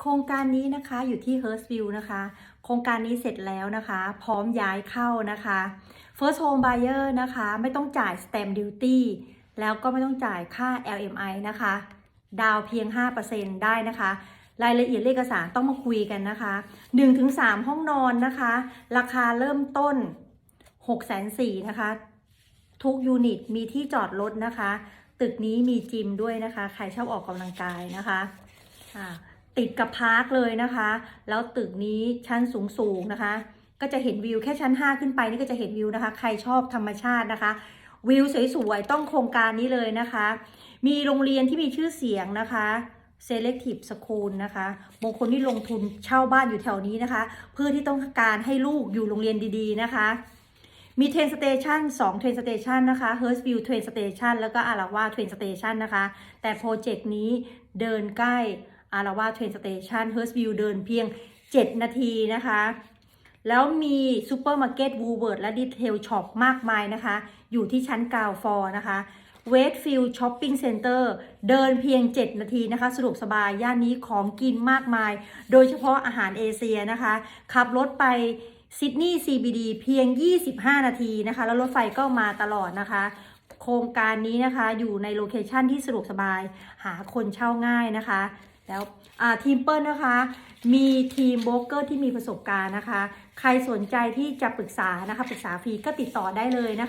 โครงการนี้นะคะอยู่ที่ h u r s t v i e w นะคะ โครงการนี้เสร็จแล้วนะคะ พร้อมย้ายเข้านะคะ First Home Buyer นะคะ ไม่ต้องจ่าย Stamp Duty แล้วก็ไม่ต้องจ่ายค่า LMI นะคะ ดาวเพียง 5%ได้นะคะ รายละเอียดเลขเอกสารต้องมาคุยกันนะคะ 1-3 ห้องนอนนะคะ ราคาเริ่มต้น 6 4 0 0 0นะคะ ทุกยูนิตมีที่จอดรถนะคะ ตึกนี้มีจิมด้วยนะคะ ใครชอบออกกำลังกายนะคะอ่า ติดกับพาร์คเลยนะคะ แล้วตึกนี้ชั้นสูงสูงนะคะ ก็จะเห็นวิวแค่ชั้น 5 ขึ้นไปนี่ก็จะเห็นวิวนะคะ ใครชอบธรรมชาตินะคะ วิวสวยๆ ต้องโครงการนี้เลยนะคะ มีโรงเรียนที่มีชื่อเสียงนะคะ selective school นะคะบางคนที่ลงทุนเช่าบ้านอยู่แถวนี้นะคะ เพื่อที่ต้องการให้ลูกอยู่โรงเรียนดีๆนะคะ มีเทรนสเตชัน2เทรนสเตชันนะคะ h u r s t v i e w เทรนสเตชันแล้วก็อาราวาเทรนสเตชันนะคะ แต่โปรเจกต์นี้เดินใกล้ อาราวาเทรนสเตชัน h u r s t v i e w เดินเพียง 7 นาทีนะคะ แล้วมีซูเปอร์มาร์เก็ตวูเวิร์ดและดีเทลช็อปมากมายนะคะ อยู่ที่ชั้นกาวฟอร์นะคะเวสฟิลช้อปปิ้งเซ็นเตอร์เดินเพียง 7 นาทีนะคะสะดวกสบายย่านนี้ของกินมากมาย โดยเฉพาะอาหารเอเชียนะคะ ขับรถไปซิดนีย์ CBD เพียง 25 นาทีนะคะ แล้วรถไฟก็มาตลอดนะคะ โครงการนี้นะคะอยู่ในโลเคชันที่สะดวกสบายหาคนเช่าง่ายนะคะ แล้วทีมเปิลนะคะ มีทีมโบรกเกอร์ที่มีประสบการณ์นะคะ ใครสนใจที่จะปรึกษานะคะ ปรึกษาฟรีก็ติดต่อได้เลยนะคะ